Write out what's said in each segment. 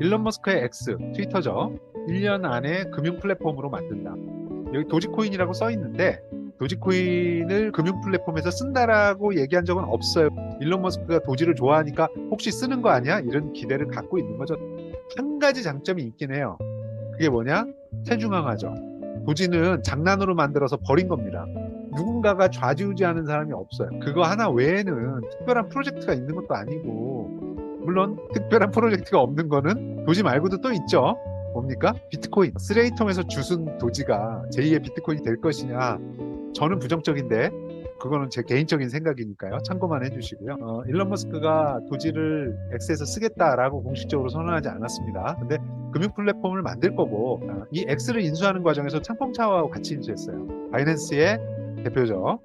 일론 머스크의 X, 트위터죠. 1년 안에 금융 플랫폼으로 만든다. 여기 도지코인이라고 써 있는데 도지코인을 금융 플랫폼에서 쓴다라고 얘기한 적은 없어요. 일론 머스크가 도지를 좋아하니까 혹시 쓰는 거 아니야? 이런 기대를 갖고 있는 거죠. 한 가지 장점이 있긴 해요. 그게 뭐냐? 체중항하죠. 도지는 장난으로 만들어서 버린 겁니다. 누군가가 좌지우지하는 사람이 없어요. 그거 하나 외에는 특별한 프로젝트가 있는 것도 아니고 물론 특별한 프로젝트가 없는 거는 도지 말고도 또 있죠. 뭡니까? 비트코인. 쓰레기통에서 주순 도지가 제2의 비트코인이 될 것이냐? 저는 부정적인데 그거는 제 개인적인 생각이니까요. 참고만 해주시고요. 어, 일론 머스크가 도지를 X에서 쓰겠다라고 공식적으로 선언하지 않았습니다. 근데 금융 플랫폼을 만들 거고 어, 이 X를 인수하는 과정에서 창펑차와하고 같이 인수했어요. 바이낸스의 대표죠.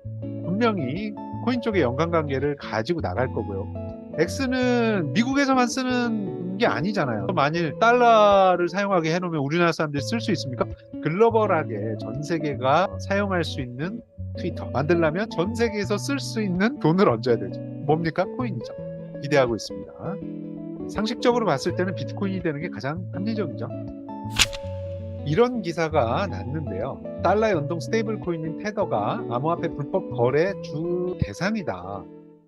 분명히 코인 쪽의 연관 관계를 가지고 나갈 거고요. X는 미국에서만 쓰는 게 아니잖아요. 만일 달러를 사용하게 해놓으면 우리나라 사람들이 쓸 수 있습니까? 글로벌하게 전 세계가 사용할 수 있는 트위터 만들려면 전 세계에서 쓸 수 있는 돈을 얹어야 되죠. 뭡니까? 코인이죠. 기대하고 있습니다. 상식적으로 봤을 때는 비트코인이 되는 게 가장 합리적이죠. 이런 기사가 났는데요. 달러 연동 스테이블 코인인 테더가 암호화폐 불법 거래 주 대상이다.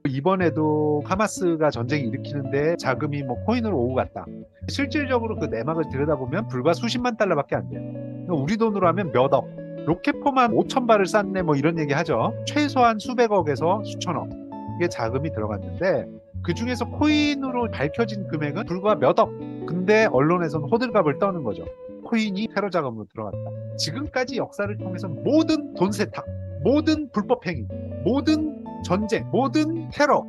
이번에도 하마스가 전쟁 일으키는데 자금이 뭐 코인으로 오고 갔다. 실질적으로 그 내막을 들여다보면 불과 수십만 달러밖에 안 돼요. 우리 돈으로 하면 몇 억. 로켓포만 5천 발을 쐈네 뭐 이런 얘기 하죠. 최소한 수백억에서 수천억. 이게 자금이 들어갔는데 그 중에서 코인으로 밝혀진 금액은 불과 몇 억. 근데 언론에서는 호들갑을 떠는 거죠. 코인이 테러 자금으로 들어갔다. 지금까지 역사를 통해서 모든 돈 세탁, 모든 불법 행위, 모든 전쟁, 모든 테러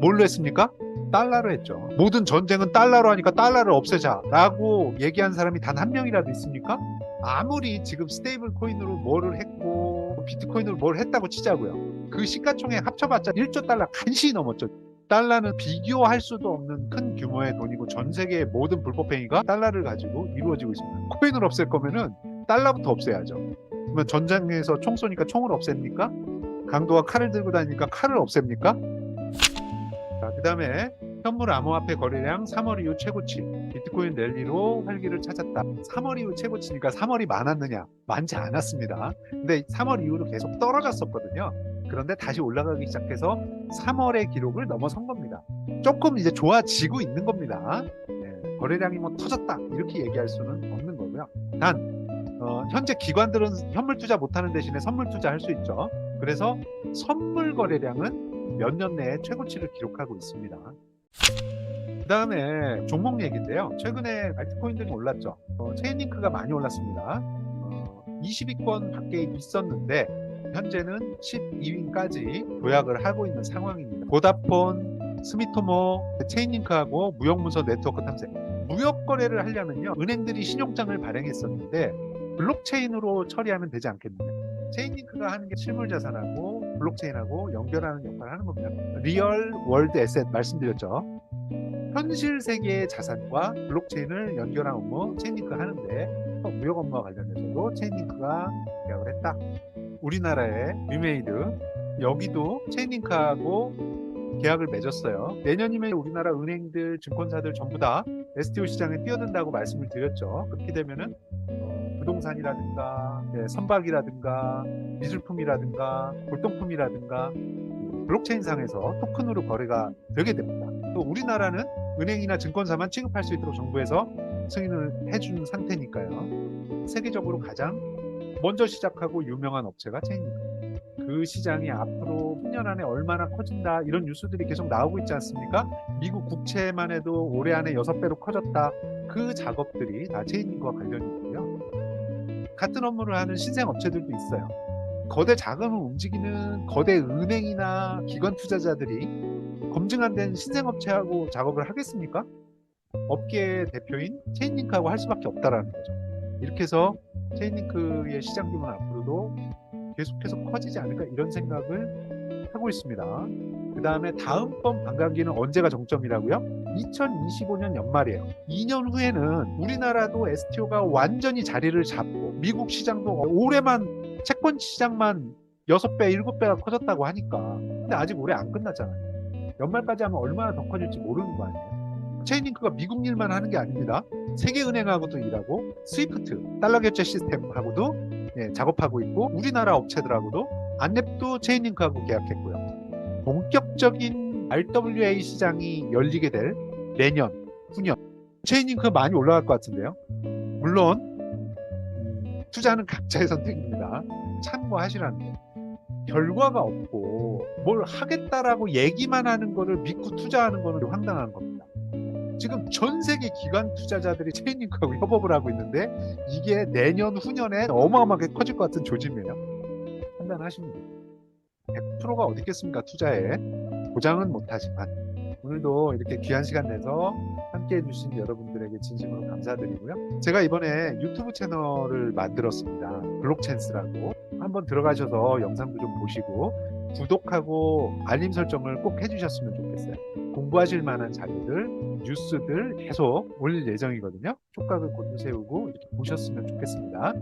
뭘로 했습니까? 달러로 했죠. 모든 전쟁은 달러로 하니까 달러를 없애자라고 얘기한 사람이 단 한 명이라도 있습니까? 아무리 지금 스테이블 코인으로 뭐를 했고 비트코인으로 뭘 했다고 치자고요. 그 시가총액 합쳐봤자 1조 달러 간신히 넘었죠. 달러는 비교할 수도 없는 큰 규모의 돈이고 전 세계의 모든 불법 행위가 달러를 가지고 이루어지고 있습니다. 코인을 없앨 거면은 달러부터 없애야죠. 그러면 전장에서 총 쏘니까 총을 없앱니까? 강도가 칼을 들고 다니니까 칼을 없앱니까? 자, 그 다음에 현물 암호화폐 거래량 3월 이후 최고치 비트코인 랠리로 활기를 찾았다. 3월 이후 최고치니까 3월이 많았느냐? 많지 않았습니다. 근데 3월 이후로 계속 떨어졌었거든요. 그런데 다시 올라가기 시작해서 3월의 기록을 넘어선 겁니다. 조금 이제 좋아지고 있는 겁니다. 네, 거래량이 뭐 터졌다 이렇게 얘기할 수는 없는 거고요. 단 어, 현재 기관들은 현물 투자 못하는 대신에 선물 투자 할 수 있죠. 그래서 선물 거래량은 몇 년 내에 최고치를 기록하고 있습니다. 그 다음에 종목 얘기인데요. 최근에 알트코인들이 올랐죠. 어, 체인링크가 많이 올랐습니다. 어, 20위권 밖에 있었는데 현재는 12위까지 도약을 하고 있는 상황입니다. 보다폰, 스미토모, 체인링크하고 무역문서 네트워크 탐색. 무역 거래를 하려면요. 은행들이 신용장을 발행했었는데 블록체인으로 처리하면 되지 않겠느냐. 체인링크가 하는 게 실물 자산하고 블록체인하고 연결하는 역할을 하는 겁니다. 리얼 월드 에셋 말씀드렸죠. 현실 세계의 자산과 블록체인을 연결한 업무 체인링크 하는데 무역 업무와 관련해서도 체인링크가 계약을 했다. 우리나라의 위메이드 여기도 체인링크하고 계약을 맺었어요. 내년이면 우리나라 은행들, 증권사들 전부 다 STO 시장에 뛰어든다고 말씀을 드렸죠. 그렇게 되면은 어, 부동산이라든가 네, 선박이라든가 미술품이라든가 골동품이라든가 블록체인 상에서 토큰으로 거래가 되게 됩니다. 또 우리나라는 은행이나 증권사만 취급할 수 있도록 정부에서 승인을 해준 상태니까요. 세계적으로 가장 먼저 시작하고 유명한 업체가 체인입니다. 그 시장이 앞으로 10년 안에 얼마나 커진다 이런 뉴스들이 계속 나오고 있지 않습니까? 미국 국채만 해도 올해 안에 6배로 커졌다. 그 작업들이 다 체인과 관련이 있고요. 같은 업무를 하는 신생 업체들도 있어요. 거대 자금을 움직이는 거대 은행이나 기관 투자자들이 검증 안 된 신생 업체하고 작업을 하겠습니까? 업계 대표인 체인링크하고 할 수밖에 없다라는 거죠. 이렇게 해서 체인링크의 시장 규모는 앞으로도 계속해서 커지지 않을까 이런 생각을 하고 있습니다. 그 다음에 다음번 반감기는 언제가 정점이라고요? 2025년 연말이에요. 2년 후에는 우리나라도 STO가 완전히 자리를 잡고 미국 시장도 올해만 채권 시장만 6배, 7배가 커졌다고 하니까 근데 아직 올해 안 끝났잖아요. 연말까지 하면 얼마나 더 커질지 모르는 거 아니에요. 체인링크가 미국 일만 하는 게 아닙니다. 세계은행하고도 일하고 스위프트 달러 결제 시스템하고도 예, 작업하고 있고 우리나라 업체들하고도 안랩도 체인링크하고 계약했고요. 본격적인 RWA 시장이 열리게 될 내년, 후년 체인링크 많이 올라갈 것 같은데요. 물론 음, 투자는 각자의 선택입니다. 참고하시라는 거. 결과가 없고 뭘 하겠다라고 얘기만 하는 거를 믿고 투자하는 거는 황당한 겁니다. 지금 전 세계 기관 투자자들이 체인링크하고 협업을 하고 있는데 이게 내년 후년에 어마어마하게 커질 것 같은 조짐이에요. 돼요. 100%가 어디 있겠습니까 투자에 보장은 못하지만 오늘도 이렇게 귀한 시간 내서 함께 해주신 여러분들에게 진심으로 감사드리고요. 제가 이번에 유튜브 채널을 만들었습니다. 블록챈스라고 한번 들어가셔서 영상도 좀 보시고 구독하고 알림 설정을 꼭 해주셨으면 좋겠어요. 공부하실 만한 자료들, 뉴스들 계속 올릴 예정이거든요. 촉각을 곤두 세우고 이렇게 보셨으면 좋겠습니다.